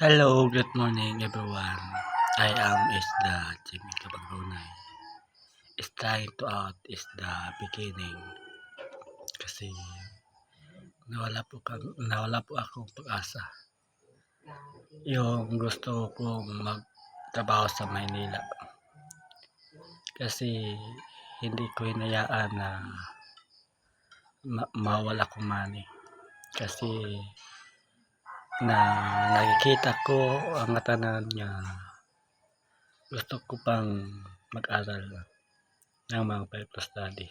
Hello, good morning everyone. I am Isda Jimmy Kabagunay. Trying to out is the beginning. Kasi nawala po, kang, nawala po akong pag-asa. Yung gusto kong magtrabaho sa Maynila. Kasi hindi ko hinayaan na ma- mawala akong money. Kasi na nakikita ko ang tanan niya. Gusto ko pang mag-aral ng mga Bible study.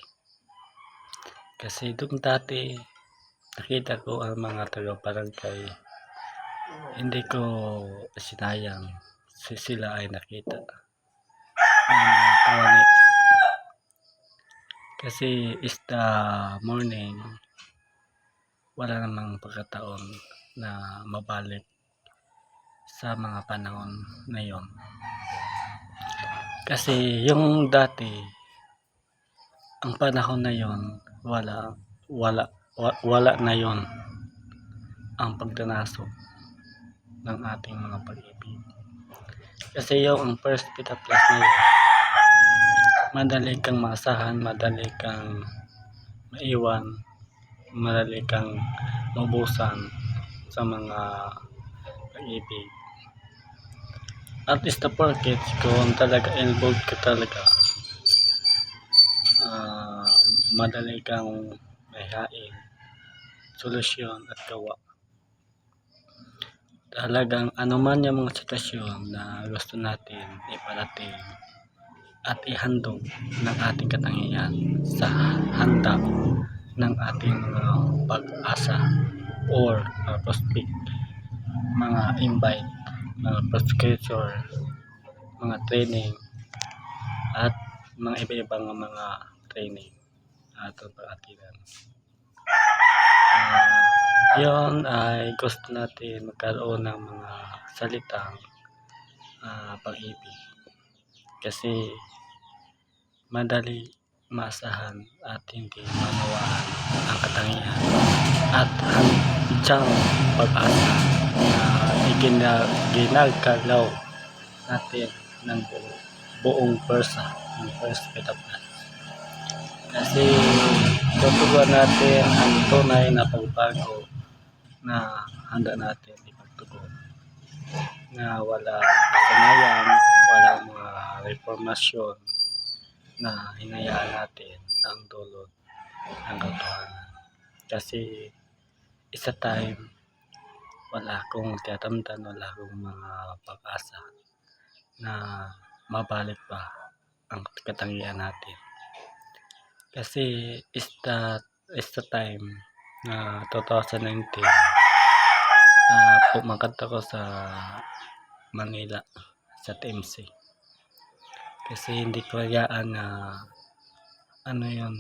Kasi doon dati nakita ko ang mga taga barangay hindi ko sinayang si sila ay nakita. Kasi is the morning wala namang pagkataon na mabalik sa mga panahon na yon. Kasi yung dati, ang panahon na yon, wala, wala, wa- wala na yon ang pagdanaso ng ating mga pag-ibig. Kasi yung ang first pita plus na yun, madali kang maasahan, madali kang maiwan, madali kang mabusan sa mga pag-ibig. At least the porket kung talaga involved ka talaga, ah, madali kang mahihain solusyon at gawa. Talagang anuman yung mga sitwasyon na gusto natin iparating at ihandog ng ating katangian sa handa ng ating mga pag-asa or uh, prospect. Mga invite mga prescription mga training at mga iba-ibang mga training. At pag-atilan uh, yon ay gusto natin magkaroon ng mga salitang uh, pag-ibig. Kasi madali maasahan at hindi manawaan ang katangian. At handyang pag-asa na igina, ginagalaw natin ng buong, buong persa ng first Petapas. Kasi tutuguan natin ang tunay na pagbago na handa natin ipagtugon na wala kasanayan, wala mga reformasyon na hinayaan natin ang dulot ng katotohanan. Kasi isa time, wala akong tiyatamdan, wala akong mga pag-asa na mabalik pa ang katangian natin. Kasi is the, is the time na 2019 uh, pumakanta ko sa Manila sa TMC kasi hindi ko hayaan na ano yon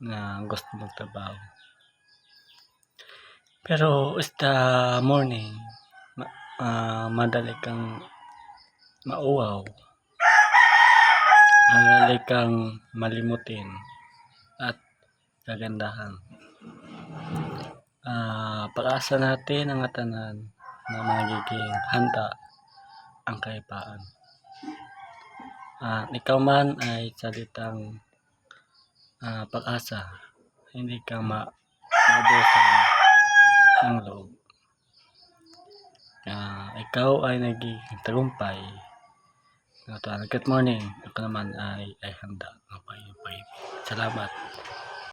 na gusto magtrabaho pero is the morning ma, ah, madali kang mauwaw. Madali kang malimutin at kagandahan. Ah pag-asa natin ang atanan na magiging handa ang kaipaan ah, ikaw man ay salitang ah, pag-asa, hindi ka ma mabusan ng loob. Ah, ikaw ay naging tagumpay. Good morning. Ako naman ay, ay handa. Okay, okay. Salamat.